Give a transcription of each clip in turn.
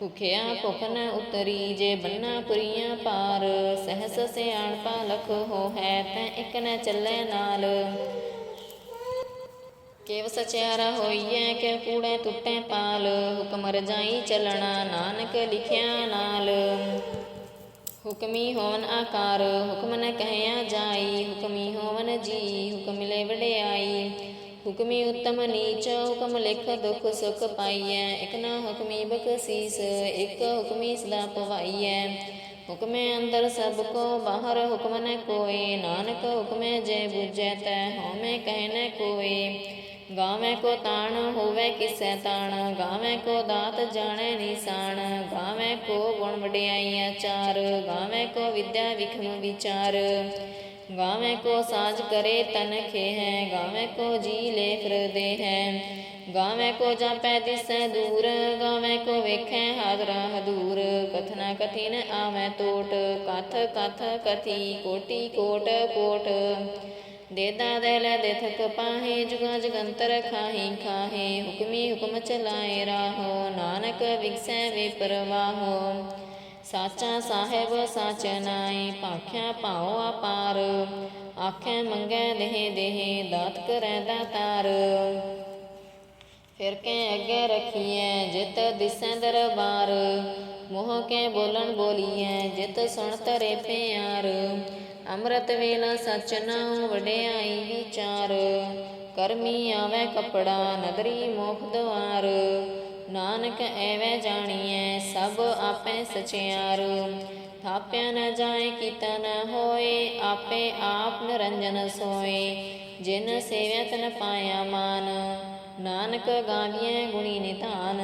ਭੁਖਿਆ ਭੁਖ ਨ ਉਤਰੀ ਜੇ ਬੰਨਾ ਪੁਰੀਆਂ ਪਾਰ, ਸਹਸ ਸਿਆਣ ਪਾਲਖ ਹੋ ਹੈ ਤੈ ਇਕ ਨ ਚੱਲੇ ਨਾਲ। ਕੇਵ ਸਚਿਆਰਾ ਹੋਈਐ, ਕਿ ਕੂੜੇ ਟੁੱਟੇ ਪਾਲ, ਹੁਕਮ ਰਜਾਈ ਚੱਲਣਾ ਨਾਨਕ ਲਿਖਿਆ ਨਾਲ। ਹੁਕਮੀ ਹੋਵਨ ਆਕਾਰ, ਹੁਕਮ ਨ ਕਹਿਆ ਜਾਈ, ਹੁਕਮੀ ਹੋਵਨ ਜੀ, ਹੁਕਮ ਲੈ ਵਡਿਆਈ। ਹੁਕਮੀ ਉਤਮ ਨੀਚ, ਹੁਕਮ ਲਿਖ ਦੁਖ ਸੁਖ ਪਾਈਐ, ਇਕ ਨਾ ਹੁਕਮੀ ਬਖਸੀਸ, ਇਕ ਹੁਕਮੀ ਸਦਾ ਪਵਾਈਐ। ਹੁਕਮੇ ਅੰਦਰ ਸਭ ਕੋ, ਬਾਹਰ ਹੁਕਮ ਨ ਕੋਏ ਨਾਨਕ ਹੁਕਮੇ ਜੇ ਬੁਝੈ ਤੈ, ਹਉਮੈ ਕਹਿ ਨ ਕੋਏ ਗਾਵੇਂ ਕੋ ਤਾਣ, ਹੋਵੇ ਕਿਸੈ ਤਾਣ, ਗਾਵੇਂ ਕੋ ਦਾਤ ਜਾਣੈ ਨਿਸ਼ਾਨ, ਗਾਵੇਂ ਕੋ ਗੁਣ ਵਡਿਆਈ ਆਚਾਰ, ਗਾਵੇਂ ਕੋ ਵਿਦਿਆ ਵਿਖਮ ਵਿਚਾਰ। ਗਾਵੇਂ ਕੋ ਸਾਜ ਕਰੇ ਤਨ ਹੈ ਗਾਵੇਂ ਕੋ ਜੀ ਲੇਖ ਹਿਰਦੇ ਹੈ। ਗਾਵੇਂ ਕੋ ਜਾਪੈ ਦਿਸੈ ਦੂਰ, ਗਾਵੇਂ ਕੋ ਵੇਖੈ ਹਾਜ਼ਰਾ ਹਦੂਰ। ਕਥਨਾ ਕਥਿਨ ਆਵੈ ਟੋਟ ਕਥ ਕਥ ਕਥੀ ਕੋਟੀ ਕੋਟ ਕੋਟ। ਦੇਦਾ ਦੇ ਲੈ ਪਾਹੇ, ਜੁਗਾ ਜਗੰਤਰ ਖਾਹੀ ਖਾਹੇ। ਹੁਕਮੀ ਹੁਕਮ ਚਲਾਏ ਰਾਹੋ, ਨਾਨਕ ਵਿਗਸੈ ਵੇ ਪਰਵਾਹੋ। ਸਾਚਾ ਸਾਹਿਬ, ਸਾਚ ਨਾਈ ਭਾਖਿਆ ਭਾਉ ਅਪਾਰ। ਆਖੇ ਮੰਗੈ ਦੇਹ ਦੇਹ, ਦਾਤ ਕਰੈ ਦਾਤਾਰ। ਫਿਰ ਕੇ ਅੱਗੇ ਰਖੀਐ, ਜਿਤ ਦਿਸੈ ਦਰਬਾਰ। ਮੋਹ ਕੇ ਬੋਲਣ ਬੋਲੀਐ, ਜਿਤ ਸੁਣ ਤਰੇ ਪਿਆਰ। ਅੰਮ੍ਰਿਤ ਵੇਲਾ ਸਚ ਨਾਉ ਵਡਿਆਈ ਵਿਚਾਰ। ਕਰਮੀ ਆਵੇ ਕਪੜਾ ਨਦਰੀ ਮੋਖ ਦਵਾਰ। ਨਾਨਕ ਐਵੇਂ ਜਾਣੀਐ, ਸਭ ਆਪੇ ਸਚਿਆਰ ਥਾਪਿਆ ਨ ਜਾਏ ਕੀਤਾ ਨ ਹੋਏ, ਆਪੇ ਆਪ ਨਿਰੰਜਨ ਸੋਏ। ਜਿਨ ਸੇਵਿਆ ਤਨ ਪਾਇਆ ਮਾਨ, ਨਾਨਕ ਗਾਵੀਐ ਗੁਣੀ ਨਿਧਾਨ।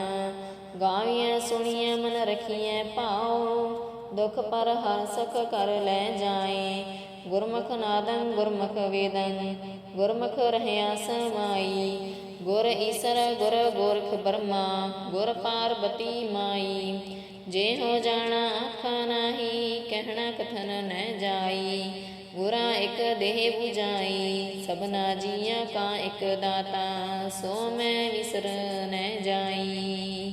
ਗਾਵੀਐ, ਸੁਣੀਐ, ਮਨ ਰਖੀਐ ਭਾਉ। ਦੁਖ ਪਰ ਹਰ ਸਖ ਕਰ ਲੈ ਜਾਏ। ਗੁਰਮੁਖ ਨਾਦੰ ਗੁਰਮੁਖ ਵੇਦੰ, ਗੁਰਮੁਖ ਰਹਿਆ ਸਮਾਈ। ਗੁਰ ਈਸਰ ਗੁਰ ਗੋਰਖ ਬਰਮਾ, ਗੁਰ ਪਾਰਬਤੀ ਮਾਈ। ਜੇ ਹੋ ਜਾਣਾ ਆਖਾ ਨਾਹੀ, ਕਹਿਣਾ ਕਥਨ ਨ ਜਾਈ। ਗੁਰਾ ਇਕ ਦੇਹ 부ਜਾਈ ਸਭਨਾ ਜੀਆਂ ਕਾ ਇਕ ਦਾਤਾ, ਸੋ ਮੈਂ ਵਿਸਰ ਨ ਜਾਈ।